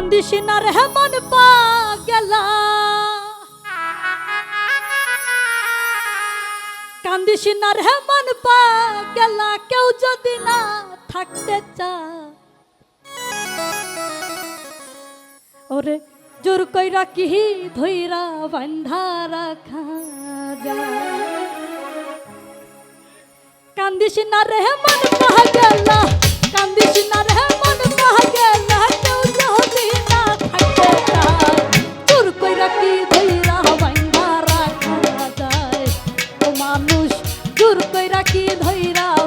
কান্দিস না রে মন পা গেলা কান্দিস না রে মন পা গেলা কেউ যদি না থাকতে চা ওরে জোর কইরা কি ধইরা বান্ধা রাখা কান্দিস না রে মন পা গেলা কান্দিস না ধৈরা কি ধৈরা?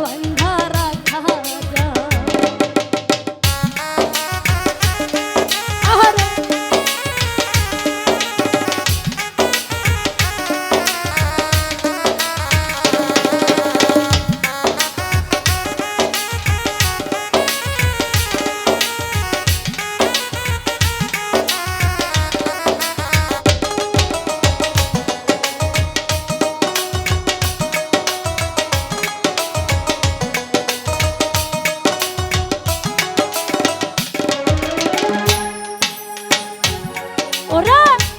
Horror!